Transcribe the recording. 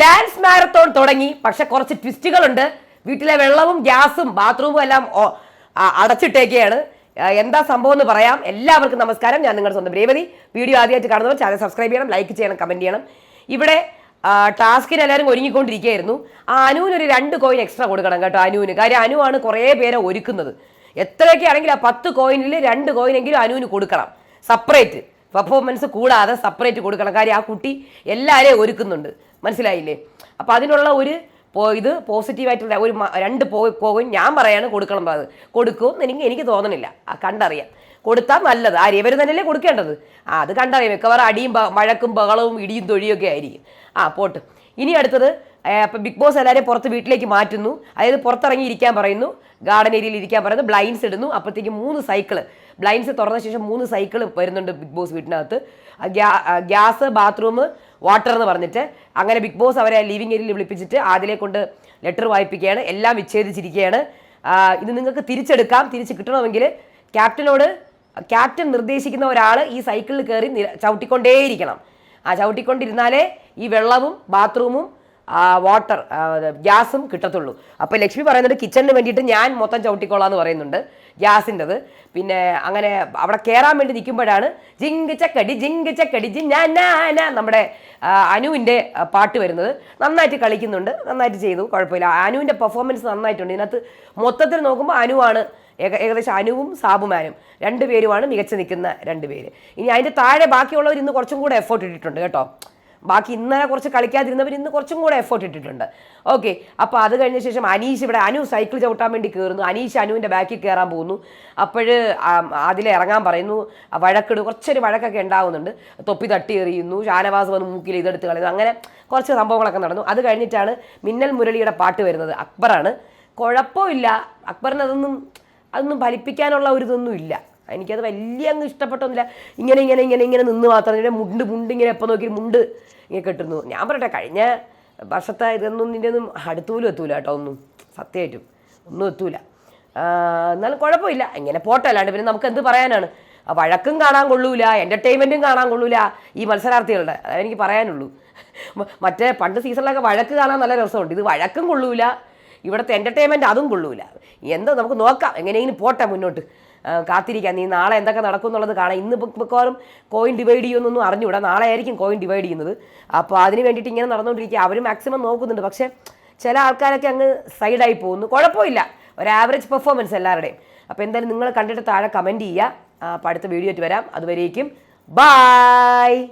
Dance marathon തുടങ്ങി. പക്ഷെ കുറച്ച് ട്വിസ്റ്റുകളുണ്ട്. വീട്ടിലെ വെള്ളവും ഗ്യാസും ബാത്റൂമും എല്ലാം അടച്ചിട്ടേക്കെയാണ്. എന്താ സംഭവം എന്ന് പറയാം. എല്ലാവർക്കും നമസ്കാരം. ഞാൻ നിങ്ങളുടെ സ്വന്തം രേവതി. വീഡിയോ ആദ്യമായിട്ട് കാണുന്നവർ ചാനൽ സബ്സ്ക്രൈബ് ചെയ്യണം ലൈക്ക് ചെയ്യണം കമന്റ് ചെയ്യണം. ഇവിടെ ടാസ്കിന് എല്ലാവരും ഒരുങ്ങിക്കൊണ്ടിരിക്കുകയായിരുന്നു. ആ അനുവിന് ഒരു രണ്ട് കോയിൻ എക്സ്ട്രാ കൊടുക്കണം കേട്ടോ അനുവിന്. കാര്യം അനുവാണ് കുറേ പേരെ ഒരുക്കുന്നത്. എത്രയൊക്കെ ആണെങ്കിൽ ആ പത്ത് കോയിനിൽ രണ്ട് കോയിനെങ്കിലും അനുവിന് കൊടുക്കണം. സെപ്പറേറ്റ്. പെർഫോമൻസ് കൂടാതെ സെപ്പറേറ്റ് കൊടുക്കണം. കാര്യം ആ കുട്ടി എല്ലാവരെയും ഒരുക്കുന്നുണ്ട്. മനസ്സിലായില്ലേ? അപ്പോൾ അതിനുള്ള ഒരു ഇത് പോസിറ്റീവായിട്ടുള്ള ഒരു രണ്ട് പോകും ഞാൻ പറയാണ് കൊടുക്കണം അത്. കൊടുക്കും എനിക്ക് എനിക്ക് തോന്നണില്ല. കണ്ടറിയാം. കൊടുത്താൽ നല്ലത്. ആര് ഇവർ തന്നെയല്ലേ കൊടുക്കേണ്ടത്? ആ അത് കണ്ടറിയാം. മിക്കവാറും അടിയും മഴക്കും ബഹളവും ഇടിയും തൊഴിയും ഒക്കെ ആയിരിക്കും. ആ പോട്ട്. ഇനി അടുത്തത് അപ്പം ബിഗ് ബോസ് എല്ലാവരെയും പുറത്ത് വീട്ടിലേക്ക് മാറ്റുന്നു. അതായത് പുറത്തിറങ്ങി ഇരിക്കാൻ പറയുന്നു. ഗാർഡൻ ഏരിയയിൽ ഇരിക്കാൻ പറയുന്നു. ബ്ലൈൻഡ്സ് ഇടുന്നു. അപ്പോഴത്തേക്ക് മൂന്ന് സൈക്കിൾ ബ്ലൈൻഡ്സ് തുറന്ന ശേഷം മൂന്ന് സൈക്കിൾ വരുന്നുണ്ട് ബിഗ് ബോസ് വീട്ടിനകത്ത്. ഗ്യാസ് ബാത്റൂം വാട്ടർ എന്ന് പറഞ്ഞിട്ട്. അങ്ങനെ ബിഗ് ബോസ് അവരെ ലിവിങ് ഏരിയയിൽ വിളിപ്പിച്ചിട്ട് ആദ്യമേ കൊണ്ട് ലെറ്റർ വായിപ്പിക്കുകയാണ്. എല്ലാം വിച്ഛേദിച്ചിരിക്കുകയാണ്. ഇത് നിങ്ങൾക്ക് തിരിച്ചെടുക്കാം. തിരിച്ച് കിട്ടണമെങ്കിൽ ക്യാപ്റ്റനോട് ക്യാപ്റ്റൻ നിർദ്ദേശിക്കുന്ന ഒരാൾ ഈ സൈക്കിളിൽ കയറി ചവിട്ടിക്കൊണ്ടേയിരിക്കണം. ആ ചവിട്ടിക്കൊണ്ടിരുന്നാലേ ഈ വെള്ളവും ബാത്റൂമും വാട്ടർ ഗ്യാസും കിട്ടത്തുള്ളൂ. അപ്പോൾ ലക്ഷ്മി പറയുന്നുണ്ട് കിച്ചണിന് വേണ്ടിയിട്ട് ഞാൻ മൊത്തം ചവിട്ടിക്കോളാം എന്ന് പറയുന്നുണ്ട് ഗ്യാസിന്റെത്. പിന്നെ അങ്ങനെ അവിടെ കയറാൻ വേണ്ടി നിൽക്കുമ്പോഴാണ് ജിങ്ക് ചക്കടി ജിങ്ക് ചക്കടി ജി ഞാ നാ നാ നമ്മുടെ അനുവിന്റെ പാട്ട് വരുന്നത്. നന്നായിട്ട് കളിക്കുന്നുണ്ട് നന്നായിട്ട് ചെയ്തു കുഴപ്പമില്ല. അനുവിന്റെ പെർഫോമൻസ് നന്നായിട്ടുണ്ട്. ഇതിനകത്ത് മൊത്തത്തിൽ നോക്കുമ്പോൾ അനുവാണ് ഏക ഏകദേശം അനുവും സാബുമാനും രണ്ടുപേരുമാണ് മികച്ചു നിൽക്കുന്ന രണ്ട് പേര്. ഇനി അതിന്റെ താഴെ ബാക്കിയുള്ളവർ ഇന്ന് കുറച്ചും കൂടെ എഫേർട്ട് ഇട്ടിട്ടുണ്ട് കേട്ടോ. ബാക്കി ഇന്നലെ കുറച്ച് കളിക്കാതിരുന്നവർ ഇന്ന് കുറച്ചും കൂടെ എഫേർട്ട് ഇട്ടിട്ടുണ്ട്. ഓക്കെ അപ്പോൾ അത് കഴിഞ്ഞ ശേഷം അനീഷ് ഇവിടെ അനു സൈക്കിൾ ചവിട്ടാൻ വേണ്ടി കയറുന്നു അനീഷ് അനുവിന്റെ ബാക്കിൽ കയറാൻ പോകുന്നു. അപ്പോൾ അതിൽ ഇറങ്ങാൻ പറയുന്നു. വഴക്കിട് കുറച്ചൊരു വഴക്കൊക്കെ ഉണ്ടാവുന്നുണ്ട്. തൊപ്പി തട്ടി എറിയുന്നു. ഷാനവാസ് വന്ന് മൂക്കിൽ ഇതെടുത്ത് കളയുന്നു. അങ്ങനെ കുറച്ച് സംഭവങ്ങളൊക്കെ നടന്നു. അത് കഴിഞ്ഞിട്ടാണ് മിന്നൽ മുരളിയുടെ പാട്ട് വരുന്നത്. അക്ബറാണ്. കുഴപ്പമില്ല. അക്ബറിനതൊന്നും അതൊന്നും ഫലിപ്പിക്കാനുള്ള ഒരു ഇതൊന്നും ഇല്ല എനിക്കത് വലിയ അങ്ങ് ഇഷ്ടപ്പെട്ടൊന്നുമില്ല. ഇങ്ങനെ ഇങ്ങനെ ഇങ്ങനെ ഇങ്ങനെ നിന്ന് മാത്രം. ഇങ്ങനെ മുണ്ട് മുണ്ട് ഇങ്ങനെ എപ്പോൾ നോക്കി മുണ്ട് ഇങ്ങനെ കെട്ടുന്നു. ഞാൻ പറയട്ടെ കഴിഞ്ഞ വർഷത്തെ ഇതൊന്നും നിന്റെ ഒന്നും അടുത്തൂലും എത്തൂല കേട്ടോ ഒന്നും. സത്യമായിട്ടും. ഒന്നും എത്തൂല. എന്നാലും കുഴപ്പമില്ല. ഇങ്ങനെ പോട്ടെ. അല്ലാണ്ട് പിന്നെ നമുക്ക് എന്ത് പറയാനാണ്? വഴക്കും കാണാൻ കൊള്ളൂല എന്റർടൈൻമെന്റും കാണാൻ കൊള്ളൂല ഈ മത്സരാർത്ഥികളുടെ. അതായത് എനിക്ക് പറയാനുള്ളൂ. മറ്റേ പണ്ട് സീസണിലൊക്കെ വഴക്ക് കാണാൻ നല്ല രസമുണ്ട്. ഇത് വഴക്കും കൊള്ളൂല. ഇവിടുത്തെ എന്റർടൈൻമെന്റ് അതും കൊള്ളൂല. എന്താ നമുക്ക് നോക്കാം. എങ്ങനെയെങ്കിലും പോട്ടെ മുന്നോട്ട്. കാത്തിരിക്കാം. നീ നാളെ എന്തൊക്കെ നടക്കും എന്നുള്ളത് കാണാം. ഇന്ന് മിക്ക- മിക്കവാറും കോയിൻ ഡിവൈഡ് ചെയ്യുമെന്നൊന്നും അറിഞ്ഞുകൂടാ. നാളെ ആയിരിക്കും കോയിൻ ഡിവൈഡ് ചെയ്യുന്നത്. അപ്പോൾ അതിന് വേണ്ടിയിട്ട് ഇങ്ങനെ നടന്നുകൊണ്ടിരിക്കുക അവർ മാക്സിമം നോക്കുന്നുണ്ട്. പക്ഷേ ചില ആൾക്കാരൊക്കെ അങ്ങ് സൈഡായി പോകുന്നു. കുഴപ്പമില്ല. ഒരു ആവറേജ് പെർഫോമൻസ് എല്ലാവരുടെയും. അപ്പോൾ എന്തായാലും നിങ്ങൾ കണ്ടിട്ട് താഴെ കമന്റ് ചെയ്യുക. അപ്പോൾ അടുത്ത വീഡിയോ ആയിട്ട് വരാം. അതുവരേക്കും ബായ്